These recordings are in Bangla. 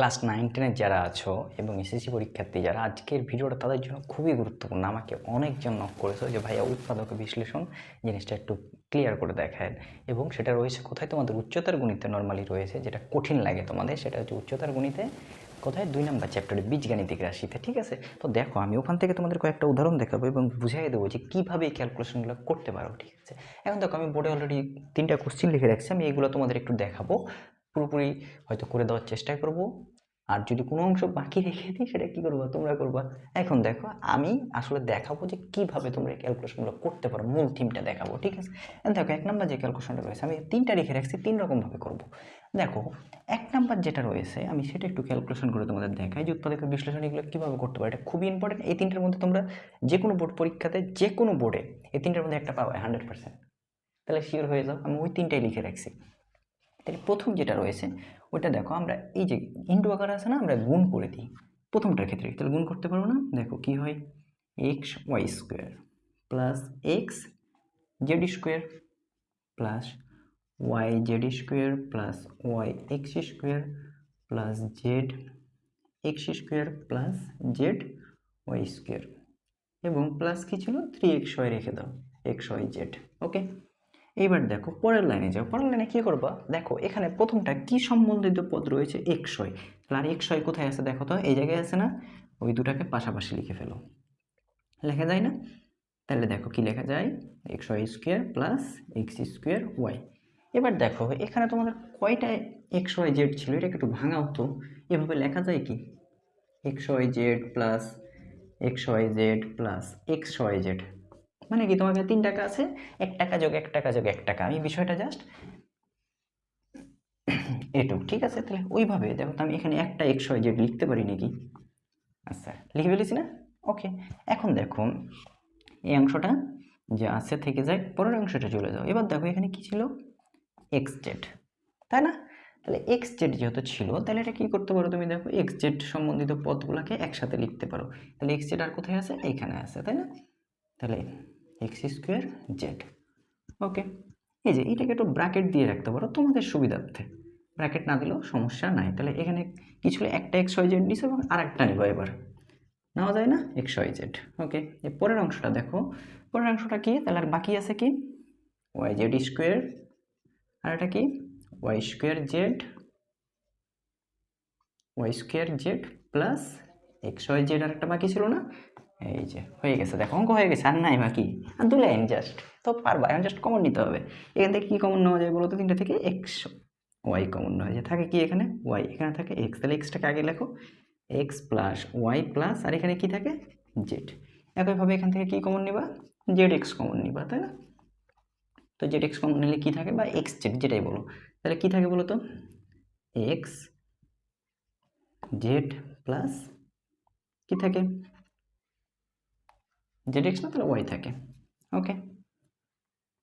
ক্লাস নাইন টেনের যারা আছো এবং এসএসসি পরীক্ষার্থী যারা, আজকের ভিডিওটা তাদের জন্য খুবই গুরুত্বপূর্ণ। আমাকে অনেকজন নক করেছ যে, ভাইয়া, উৎপাদক বিশ্লেষণ জিনিসটা একটু ক্লিয়ার করে দেখায় এবং সেটা রয়েছে কোথায়? তোমাদের উচ্চতার গণিতে নর্মালি রয়েছে, যেটা কঠিন লাগে তোমাদের, সেটা হচ্ছে উচ্চতার গণিতে কোথায়? দুই নম্বর চ্যাপ্টারে বীজগাণিতিক রাশিতে, ঠিক আছে? তো দেখো, আমি ওখান থেকে তোমাদের কয়েকটা উদাহরণ দেখাবো এবং বুঝিয়ে দেবো যে, কীভাবে এই ক্যালকুলেশনগুলো করতে পারো, ঠিক আছে? এখন দেখো, আমি বোর্ডে অলরেডি তিনটা কোশ্চেন লিখে রাখছি, আমি এগুলো তোমাদের একটু দেখাবো। পুরোপুরি হয়তো করে দেওয়ার চেষ্টা করব। আর যদি কোনো অংশ বাকি রেখে দিই, সেটা কী করব? তোমরা করবা। এখন দেখো, আমি আসলে দেখাবো যে কীভাবে তোমরা এই ক্যালকুলেশনগুলো করতে পারো। মূল থিমটা দেখাবো, ঠিক আছে? দেখো, এক নাম্বার যে ক্যালকুলেশনটা রয়েছে, আমি তিনটা রেখে রাখছি, তিন রকমভাবে করব। দেখো, এক নাম্বার যেটা রয়েছে, আমি সেটা একটু ক্যালকুলেশন করে তোমাদের দেখাই যে উৎপাদকের বিশ্লেষণ এগুলো কীভাবে করতে পারো। এটা খুবই ইম্পর্টেন্ট এই তিনটার মধ্যে তোমরা যে কোনো বোর্ড পরীক্ষাতে, যে কোনো বোর্ডে এই তিনটার মধ্যে একটা পাবে হান্ড্রেড পার্সেন্ট তাহলে শিওর হয়ে যাও, আমি ওই তিনটাই লিখে রাখছি। তাহলে প্রথম যেটা রয়েছে, ওটা দেখো আমরা এই যে ইন্টু আকার আছে না, আমরা গুণ করে দিই। প্রথমটার ক্ষেত্রে তাহলে গুণ করতে পারব না। দেখো কি হয়? X y square plus x z square plus y z square plus y x square plus z x square plus z y square এবং প্লাস কি ছিল? থ্রি এক্স ওয়াই রেখে দাও। এক্স ওয়াই জেড ওকে এইবার দেখো, পরের লাইনে যাও। পরের লাইনে কী করবা? দেখো, এখানে প্রথমটা কি সম্বন্ধিত পদ রয়েছে? একশয় তাহলে আর একশয় কোথায় আছে দেখো তো? এই জায়গায় আছে না? ওই দুটাকে পাশাপাশি লিখে ফেলো। লেখা যায় না? তাহলে দেখো কি লেখা যায়? X y square plus x square y এবার দেখো, এখানে তোমাদের কয়টা এক্স ওয়াই জেড ছিল? এটাকে একটু ভাঙা হতো। এভাবে লেখা যায় কি? X y z plus y z plus x z মানে কি তোমাকে তিন টাকা আছে? এক টাকা যোগ এক টাকা যোগ এক টাকা। আমি বিষয়টা জাস্ট এটুক, ঠিক আছে? তাহলে ওইভাবে, দেখো তো আমি এখানে একটা এক্স ওয়াই জেড লিখতে পারি নাকি? আচ্ছা লিখে ফেলেছি না? ওকে এখন দেখো, এই অংশটা যে আছে থেকে যায় পরের অংশটা চলে যাও। এবার দেখো এখানে কি ছিল? এক্স জেড তাই না? তাহলে এক্স জেড যেহেতু ছিল, তাহলে এটা কী করতে পারো তুমি? দেখো এক্স জেড সম্বন্ধিত পদগুলোকে একসাথে লিখতে পারো। তাহলে এক্স জেড আর কোথায় আছে? এইখানে আছে, তাই না? তাহলে এক্স স্কোয়ার জেড। ওকে। এই যে এটাকে একটু ব্র্যাকেট দিয়ে রাখতে পারো তোমাদের সুবিধার্থে। ব্র্যাকেট না দিলেও সমস্যা নাই। তাহলে এখানে কি ছিল একটা এক্স ওয়াই জেড দিছে এবং আর একটা নিব এবার। নেওয়া যায় না? X Y Z. ওকে এর পরের অংশটা দেখো। পরের অংশটা কি? তাহলে আর বাকি আছে কি? Y Z square. আর এটা কি? Y square z. Y square z plus x y z আর একটা বাকি ছিল না? এই যে, হয়ে গেছে। দেখো, অঙ্ক হয়ে গেছে, আর নাই বাকি। আর দু লাইন জাস্ট তো পারবা, এখন জাস্ট কমন নিতে হবে। এখান থেকে কী কমন নেওয়া যায় বলো তো? তিনটা থেকে এক্স ওয়াই কমন নেওয়া যায়। থাকে কি এখানে? ওয়াই এখানে থাকে এক্স তাহলে এক্সটাকে আগে লেখো। এক্স প্লাস ওয়াই প্লাস আর এখানে কি থাকে? জেড একইভাবে এখান থেকে কী কমন নিবা? জেড এক্স কমন নিবা, তাই না? তো জেড এক্স কমন নিলে কী থাকে? বা এক্স জেড যেটাই বলো। তাহলে কী থাকে বলো তো? এক্স জেড প্লাস কী থাকে? জেড এক্স না তাহলে ওয়াই থাকে। ওকে?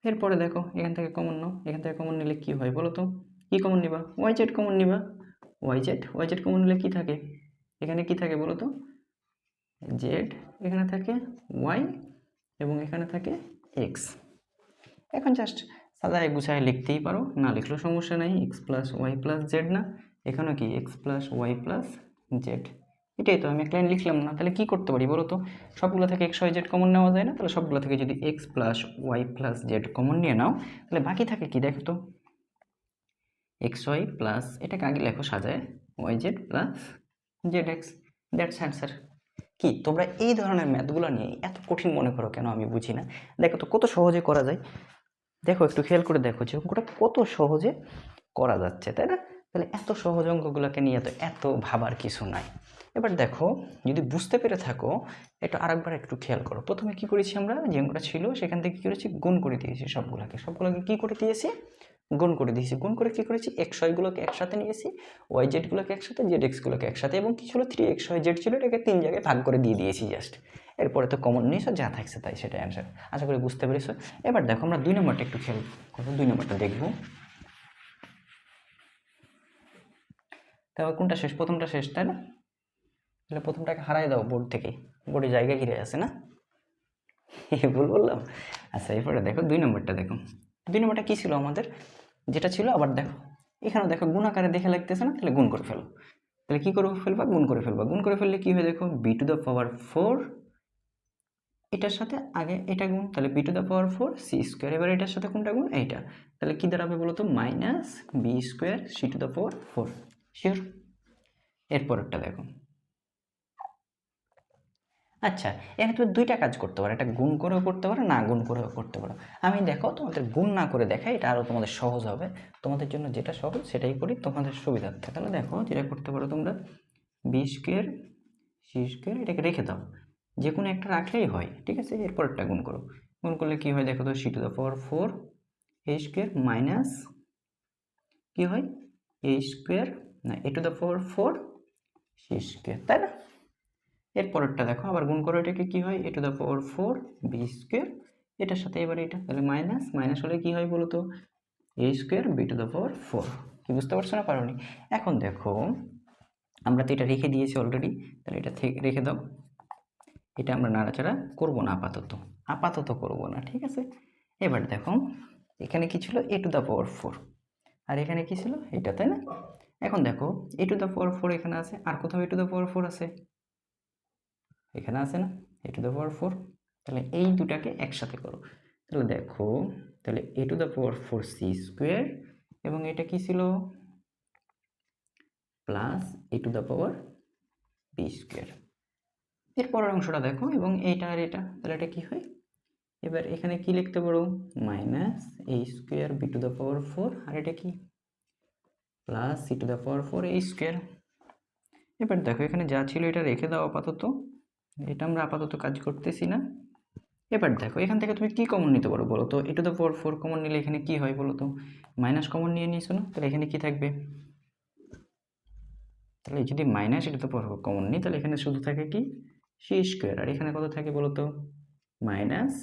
এরপরে দেখো এখান থেকে কমন নাও। এখান থেকে কমন নিলে কী হয় বলো তো? কী কমন নিবা? ওয়াই জেড কমন নিবা। Y z y z common নিলে কী থাকে? এখানে কী থাকে বলো তো? জেড এখানে থাকে ওয়াই এবং এখানে থাকে এক্স এখন জাস্ট সাদায় গুছায় লিখতেই পারো। না লিখলেও সমস্যা নেই। X plus y plus z না। এখানেও কি? X plus y plus z এটাই তো, আমি এক লাইন লিখলাম না, তাহলে কী করতে পারি বলো তো? সবগুলো থেকে এক্স ওয়াই জেড কমন নেওয়া যায় না? তাহলে সবগুলো থেকে যদি x plus y plus z common নিয়ে নাও, তাহলে বাকি থাকে কি দেখো তো? এক্স ওয়াই প্লাস এটাকে আগে লেখো সাজায় y z plus z x that's answer কি, তোমরা এই ধরনের ম্যাথগুলো নিয়ে এত কঠিন মনে করো কেন আমি বুঝি না? দেখো তো, কত সহজে করা যায়। দেখো, একটু খেয়াল করে দেখো যে অঙ্কটা কত সহজে করা যাচ্ছে, তাই না? তাহলে এত সহজ অঙ্কগুলোকে নিয়ে তো এত ভাবার কিছু নাই। এবার দেখো, যদি বুঝতে পেরে থাকো, এটা আরেকবার একটু খেয়াল করো। প্রথমে কি করেছি আমরা? যে অঙ্কটা ছিল, সেখান থেকে কী করেছি? গুণ করে দিয়েছি সবগুলোকে। সবগুলোকে কী করে দিয়েছি? গুণ করে দিয়েছি। গুণ করে কী করেছি? এক্স ওয়াইগুলোকে একসাথে নিয়েছি ওয়াই জেডগুলোকে একসাথে জেড এক্সগুলোকে একসাথে, এবং কি ছিল? থ্রি এক্স ওয়াই জেড ছিল, এটাকে তিন জায়গায় ভাগ করে দিয়ে দিয়েছি জাস্ট এরপরে তো কমন নিয়েছো, যা থাকছে তাই সেটা অ্যান্সার আশা করি বুঝতে পেরেছ। এবার দেখো, আমরা দুই নম্বরটা একটু খেয়াল করব, দুই নম্বরটা দেখব। তারপর কোনটা শেষ? প্রথমটা শেষ, তাই না? তাহলে প্রথমটাকে হারাই দাও বোর্ড থেকে। বোর্ডে জায়গা ঘিরে আছে না? ভুল বললাম? আচ্ছা এরপরে দেখো দুই নম্বরটা দেখো। দুই নম্বরটা কী ছিল আমাদের? যেটা ছিল, আবার দেখো। এখানেও দেখো গুণ আকারে দেখে লাগতেছে না? তাহলে গুণ করে ফেলো। তাহলে কী করব ফেলবা? গুণ করে ফেলবা। গুণ করে ফেললে কী হয় দেখো? B to the power four, এটার সাথে আগে এটা গুণ, তাহলে b to the power four, c square. এবার এটার সাথে কোনটা গুণ? এইটা। তাহলে কী দাঁড়াবে বলো তো minus b square c to the power four. Sure? এরপরেরটা দেখো। আচ্ছা এখানে তুমি দুইটা কাজ করতে পারো এটা গুণ করেও করতে পারো, না গুণ করেও করতে পারো। আমি দেখো তোমাদের গুণ না করে দেখাই, এটা আরও তোমাদের সহজ হবে। তোমাদের জন্য যেটা সহজ সেটাই করি, তোমাদের সুবিধার্থে। তাহলে দেখো যেটা করতে পারো তোমরা বি স্কোয়ার সি স্কোয়ার এটাকে রেখে দাও। যে কোনো একটা রাখলেই হয়, ঠিক আছে? এরপরটা গুণ করো। গুণ করলে কী হয় দেখো তো c to the power four a square minus কী হয়? এ স্কোয়ার না a to the power four c square তাই না? এরপরেরটা দেখো, আবার গুণ করো এটাকে কী হয়? A to the power four b square এটার সাথে এবার এটা, তাহলে মাইনাস মাইনাস হলে কী হয় বলো তো a square b to the power four কি বুঝতে পারছ না? পারোনি। এখন দেখো, আমরা তো এটা রেখে দিয়েছি অলরেডি তাহলে এটা রেখে দাও। এটা আমরা নাড়াচাড়া করব না আপাতত আপাতত করব না, ঠিক আছে? এবার দেখো, এখানে কি ছিল? A to the power four আর এখানে কি ছিল? এটা, তাই না? এখন দেখো a to the power four এখানে আছে, আর কোথাও a to the power four আছে? এখানে আছে না? A to the power four তাহলে এই দুটাকে একসাথে করো। তাহলে দেখো, তাহলে a to the power four c square এবং এটা কি ছিল? Plus a to the power b square এরপরের অংশটা দেখো এবং এইটা আর এটা। তাহলে এটা কী হয়? এবার এখানে কি লিখতে পারো? Minus a square b to the power four আর এটা কি? Plus c to the power four a square এবার দেখো, এখানে যা ছিল এটা রেখে দাও আপাতত। এটা আমরা আপাতত কাজ করতেছি না। এবার দেখো, এখান থেকে তুমি কি কমন নিতে পারো বলো তো? A to the power four common নিলে এখানে কি হয় বলো তো? মাইনাস কমন নিয়ে নিয়েছো না? তাহলে এখানে কি থাকবে? তাহলে যদি মাইনাস এটা তো কমন নিই, তাহলে এখানে শুধু থাকে কি? সি স্কোয়ার আর এখানে কত থাকে বলো তো? মাইনাস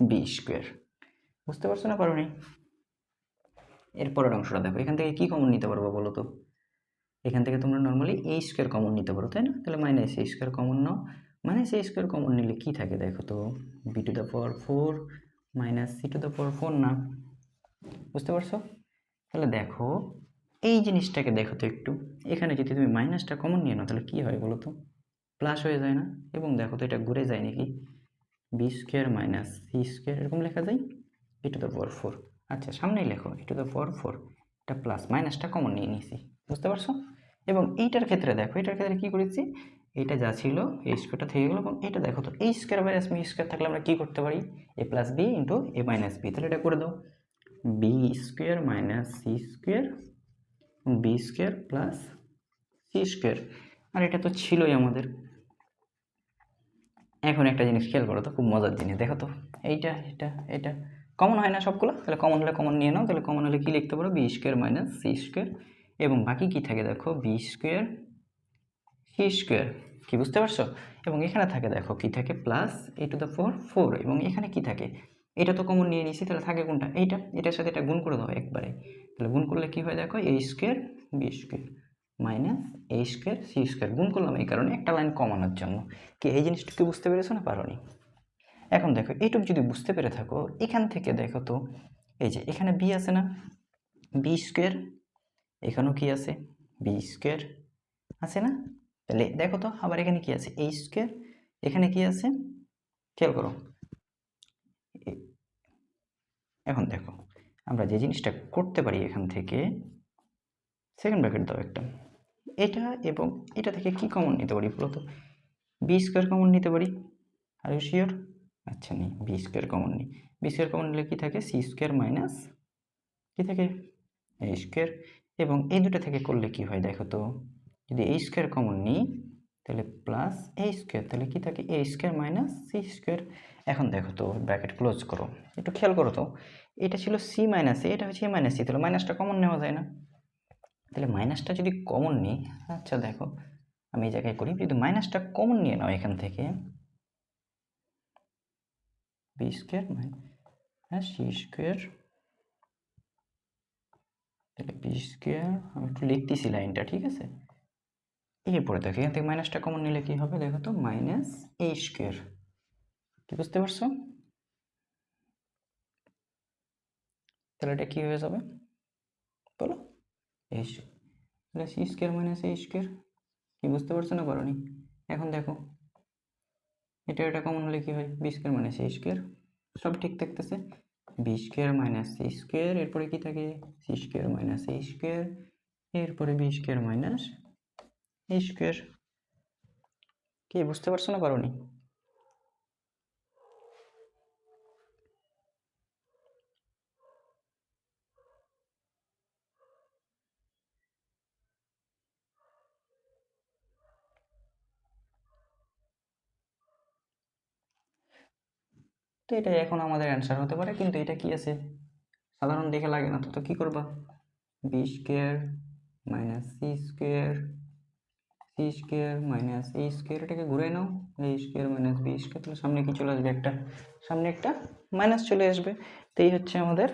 বি স্কোয়ার বুঝতে পারছ না পারো এরপরের অংশটা দেখো, এখান থেকে কি কমন নিতে পারব বলো তো? এখান থেকে তোমরা নর্মালি এই স্কোয়ার কমন নিতে পারো, তাই না? তাহলে মাইনাস এই স্কোয়ার কমন নাও। মাইনাস এ স্কোয়ার কমন নিলে কী থাকে দেখো তো? B to the power four minus c to the power four না? বুঝতে পারছ? তাহলে দেখো, এই জিনিসটাকে দেখো তো একটু। এখানে যদি তুমি মাইনাসটা কমন নিয়ে নাও, তাহলে কী হয় বলো তো? প্লাস হয়ে যায় না? এবং দেখো তো এটা ঘুরে যায় নাকি? B square minus c square এরকম লেখা যায়? A to the power four আচ্ছা সামনেই লেখো a to the power four এটা প্লাস মাইনাসটা কমন নিয়ে নিয়েছি। বুঝতে পারছ? এবং এইটার ক্ষেত্রে দেখো এটার ক্ষেত্রে কী করেছি? এটা যা ছিল, এই স্কোয়ারটা থেকে গেলো এবং এটা দেখো তো, এই স্কোয়ার মাইনাস বি স্কোয়ার থাকলে আমরা কী করতে পারি? A plus b into a minus b তাহলে এটা করে দাও। B square minus c square b square plus c square আর এটা তো ছিলই আমাদের। এখন একটা জিনিস খেয়াল করো তো, খুব মজার জিনিস, দেখো তো। এইটা, এটা এটা। কমন হয় না সবগুলো? তাহলে কমন হলে কমন নিয়ে নাও, তাহলে কমন হলে কী লিখতে পারো? B square minus c square এবং বাকি কী থাকে দেখো? বি স্কোয়ার সি স্কোয়ার কি বুঝতে পারছ? এবং এখানে থাকে, দেখো, কি থাকে? Plus a to the four four এবং এখানে কি থাকে? এটা তো কমন নিয়ে নিছি, তাহলে থাকে কোনটা? এইটা, এটার সাথে এটা গুণ করে দাও একবারে। তাহলে গুণ করলে কি হয় দেখো? A square b square minus a square c square গুণ করলাম এই কারণে একটা লাইন কমানোর জন্য। কি, এই জিনিসটা কি বুঝতে পেরেছ না পারোনি? এখন দেখো, এইটুকু যদি বুঝতে পেরে থাকো, এখান থেকে দেখো তো, এই যে এখানে বি আছে না? বি স্কোয়ার এখানেও কি আছে? বি স্কোয়ার আছে না? তাহলে দেখো তো আবার এখানে কি আছে? এ স্কোয়ার এখানে কি আছে? খেয়াল করো। এখন দেখো, আমরা যে জিনিসটা করতে পারি এখান থেকে সেকেন্ড ব্র্যাকেট দাও একটা। এটা এবং এটা থেকে কি কমন নিতে পারি বলো তো? বি স্কোয়ার কমন নিতে পারি। আর ইউ শিওর আচ্ছা নেই। বি স্কোয়ার কমন নিই। বি স্কোয়ার কমন নিলে কী থাকে? সি স্কোয়ার মাইনাস কী থাকে? এ স্কোয়ার এবং এই দুটো থেকে করলে কি হয় দেখো তো? যদি এই স্কোয়ার কমন নিই, তাহলে প্লাস এ স্কোয়ার তাহলে কি থাকে? A square minus c square এখন দেখো তো ব্র্যাকেট ক্লোজ করো। একটু খেয়াল করো তো, এটা ছিল সি মাইনাস এ এটা হচ্ছে এ মাইনাস সি তাহলে মাইনাসটা কমন নেওয়া যায় না। তাহলে মাইনাসটা যদি কমন নিই আচ্ছা দেখো, আমি এই জায়গায় করি, যদি মাইনাসটা কমন নিয়ে নাও এখান থেকে b square minus c square তাহলে বি স্কোয়ার আমি একটু লিখতেছি লাইনটা ঠিক আছে? এরপরে দেখো। এখান থেকে মাইনাসটা কমন নিলে কি হবে? দেখো তো মাইনাস এ স্কোয়ার কি বুঝতে পারছ? তাহলে এটা কি হয়ে যাবে? বলো। এ তাহলে c square minus a square কি বুঝতে পারছ না পারোনি এখন দেখো, এটা এটা কমন হলে কি হয়? B square minus a square সব ঠিক থাকতেছে। B square minus c square এরপরে কি থাকে? C square minus a square এরপরে বি স্কোয়ার মাইনাস স্কোয়ার কি, বুঝতে পারছ না পারোনি? তো এটা এখন আমাদের অ্যান্সার হতে পারে, কিন্তু এটা কি আছে? সাধারণ দেখে লাগে না তো তো কী করবা? B square minus c square c square minus a square এটাকে ঘুরে নাও। A square minus b square তাহলে সামনে কি চলে আসবে একটা? সামনে একটা মাইনাস চলে আসবে। তো এই হচ্ছে আমাদের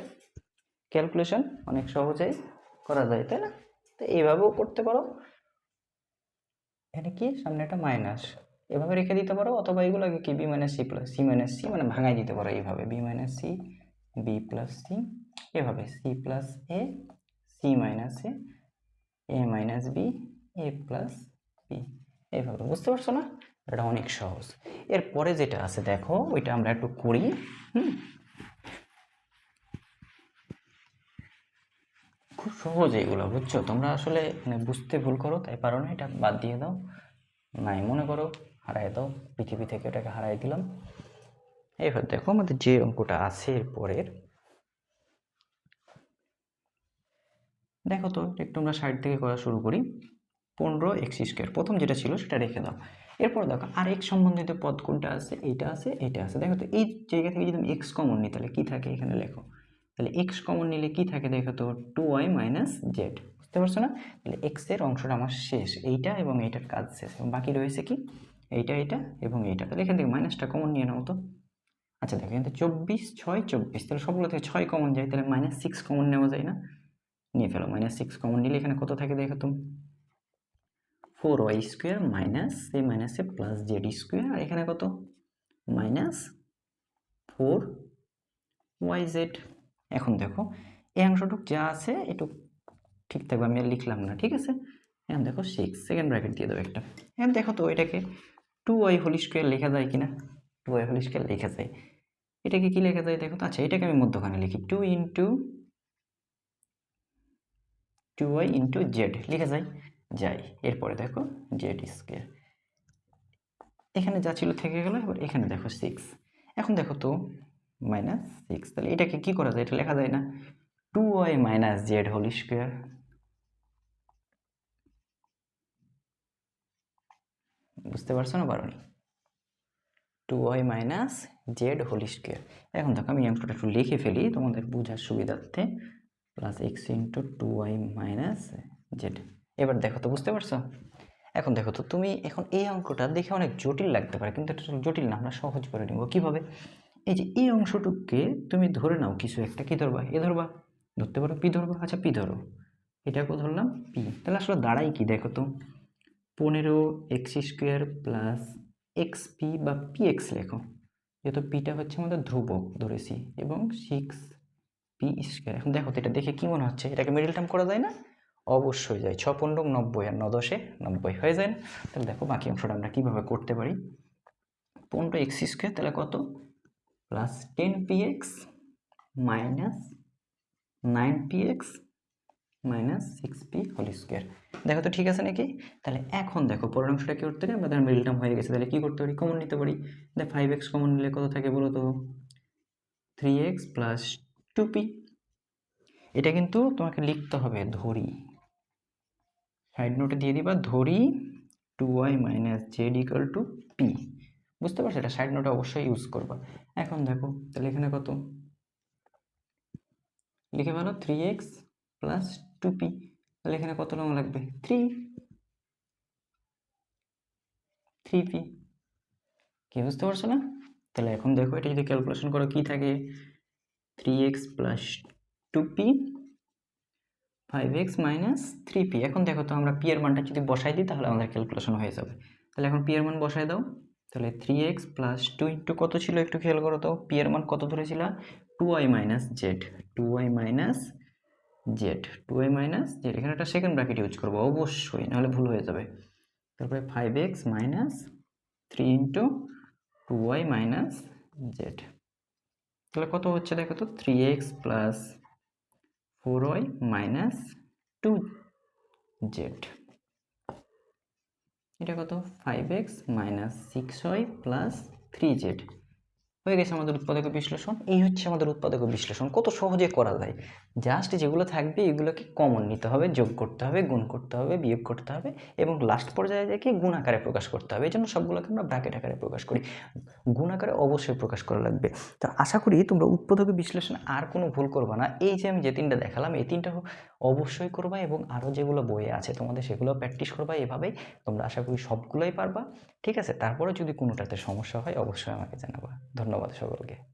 ক্যালকুলেশন অনেক সহজেই করা যায়, তাই না? তো এইভাবেও করতে পারো। এখানে কি? সামনে একটা মাইনাস এভাবে রেখে দিতে পারো, অথবা এগুলোকে কি? B minus c plus c minus c মানে ভাঙাই দিতে পারো এইভাবে। B minus c b plus c এভাবে। C plus a c minus a a minus b a plus এইভাবে বুঝতে পারছ না? এটা অনেক সহজ। এরপরে যেটা আছে, দেখো, ওইটা আমরা একটু করি, হুম? খুব সহজ এগুলো বুঝছ? তোমরা আসলে মানে বুঝতে ভুল করো, তাই পারো না, এটা বাদ দিয়ে দাও। নাই, মনে করো হারাই দাও, পৃথিবী থেকে এটাকে হারাই দিলাম। এবার দেখো, আমাদের যে অঙ্কটা আছে এরপরের। দেখো তো, একটু আমরা সাইড থেকে করা শুরু করি। পনেরো এক্স স্কোয়ার প্রথম যেটা ছিল সেটা রেখে দাও। এরপর দেখো আর এক্স সম্বন্ধিত পদ কোনটা আছে? এইটা আছে এইটা আছে। দেখো তো এই জায়গা থেকে যদি এক্স কমন নিই, তাহলে কী থাকে এখানে লেখো? তাহলে এক্স কমন নিলে কি থাকে দেখো তো? টু ওয়াই মাইনাস জেড বুঝতে পারছ না? তাহলে এক্সের অংশটা আমার শেষ। এইটা এবং এইটার কাজ শেষ। এবং বাকি রয়েছে কি? এইটা এইটা এবং এইটা। তাহলে এখান থেকে মাইনাসটা কমন নিয়ে নাও তো। আচ্ছা দেখো এখান চব্বিশ, ছয়, চব্বিশ। তাহলে সবগুলো থেকে ছয় কমন যায়, তাহলে মাইনাস সিক্স কমন নেওয়া যায় না? নিয়ে ফেলো মাইনাস সিক্স কমন নিলে এখানে কত থাকে দেখো তুমি ফোর ওয়াই স্কোয়ার মাইনাস এই মাইনাসে প্লাস জেড স্কোয়ার আর এখানে কত? Minus four y z. এখন দেখো, এই অংশটুক যা আছে একটু ঠিক থাকবে, আমি আর লিখলাম না, ঠিক আছে? এখন দেখো সিক্স সেকেন্ড ব্র্যাকেট দিয়ে দেবো একটা। এখন দেখো তো, এটাকে টু ওয়াই হোল স্কোয়ার লেখা যায় কিনা? টু ওয়াই হোল স্কোয়ার লেখা যায়। এটাকে কি লেখা যায় দেখো? আচ্ছা এটাকে আমি মধ্যখানে লিখি। Two into two y into z লিখে যায়। যাই। এরপরে দেখো জেড স্কোয়ার এখানে যা ছিল থেকে গেল, এবার এখানে দেখো সিক্স এখন দেখো তো মাইনাস সিক্স তাহলে এটাকে কী করা যায়? এটা লেখা যায় না। Two y minus z whole square বুঝতে পারছ না পারোনি two y minus z whole square এখন দেখো আমি অঙ্কটা একটু লিখে ফেলি তোমাদের বোঝার সুবিধার্থে। Plus x into two y minus z এবার দেখো তো, বুঝতে পারছ? এখন দেখো তো, তুমি এখন এই অঙ্কটা দেখে অনেক জটিল লাগতে পারে, কিন্তু এটা জটিল না, আমরা সহজ করে নিব। কীভাবে? এই যে এই অংশটুককে তুমি ধরে নাও, কিছু একটা কি ধরবা? এ ধরবা? ধরতে পারো পি ধরবা? আচ্ছা পি ধরো। এটাকেও ধরলাম পি। তাহলে আসলে দাঁড়াই কি? দেখো তো, পনেরো x square plus x p বা পি এক্স লেখো। যেহেতু পিটা হচ্ছে আমাদের ধ্রুবক, ধরেছি। এবং সিক্স পি স্কোয়ার। এখন দেখো তো, এটা দেখে কী মনে হচ্ছে? এটাকে মিডিল টার্ম করা যায় না? অবশ্যই যায় ছ পনেরো, নব্বই আর ন দশে নব্বই হয়ে যায়। তাহলে দেখো বাকি অংশটা আমরা কীভাবে করতে পারি? পনেরো এক্স স্কোয়ার তাহলে কত? Plus ten p x minus nine p x minus six p whole square. দেখো তো ঠিক আছে নাকি? তাহলে এখন দেখো পরের অংশটা কী করতে পারি? আমাদের মিডল টার্ম হয়ে গেছে। তাহলে কী করতে পারি? কমন নিতে পারি। দেখ ফাইভ এক্স কমন নিলে কত থাকে বলো তো? Three x plus two p. এটা কিন্তু তোমাকে লিখতে হবে ধরি। সাইড নোটে দিয়ে দিবা, ধরি two y minus z equal two p বুঝতে পারছ? এটা সাইড নোটে অবশ্যই ইউজ করবা। এখন দেখো, তাহলে এখানে কত? লিখে ফেলো three x plus two p তাহলে এখানে কত লং লাগবে? থ্রি থ্রি পি কি, বুঝতে পারছ না? তাহলে এখন দেখো, এটা যদি ক্যালকুলেশন করো, কি থাকে? Three x plus two p five x minus three p এখন দেখো তো আমরা পি এর মানটা যদি বসাই দিই, তাহলে আমাদের ক্যালকুলেশন হয়ে যাবে। তাহলে এখন পি এর মান বসাই দাও, তাহলে three x plus two into কত ছিল একটু খেয়াল করো তো পি এর মান কত ধরেছিল? Two y minus z two y minus z two y minus z এখানে একটা সেকেন্ড ব্র্যাকেট ইউজ করব, অবশ্যই, নাহলে ভুল হয়ে যাবে। তারপরে five x minus three into two y minus z তাহলে কত হচ্ছে দেখো তো? Three x plus four y minus two z এটা কত? Five x minus six y plus three z হয়ে গেছে আমাদের উৎপাদক বিশ্লেষণ। এই হচ্ছে আমাদের উৎপাদক বিশ্লেষণ। কত সহজে করা যায়? জাস্ট যেগুলো থাকবে, এগুলোকে কমন নিতে হবে, যোগ করতে হবে, গুণ করতে হবে, বিয়োগ করতে হবে এবং লাস্ট পর্যায়ে দেখে গুণ আকারে প্রকাশ করতে হবে। এই জন্য সবগুলোকে আমরা ব্র্যাকেট আকারে প্রকাশ করি। গুণ আকারে অবশ্যই প্রকাশ করা লাগবে। তো আশা করি তোমরা উৎপাদক বিশ্লেষণ আর কোনো ভুল করবা না। এই যে আমি যে তিনটা দেখালাম, এই তিনটা অবশ্যই করবা এবং আরও যেগুলো বইয়ে আছে তোমাদের সেগুলো প্র্যাকটিস করবা, এভাবেই তোমরা আশা করি সবগুলোই পারবা। ঠিক আছে? তারপরে যদি কোনোটাতে সমস্যা হয়, অবশ্যই আমাকে জানাবা। ধন্যবাদ সকলকে।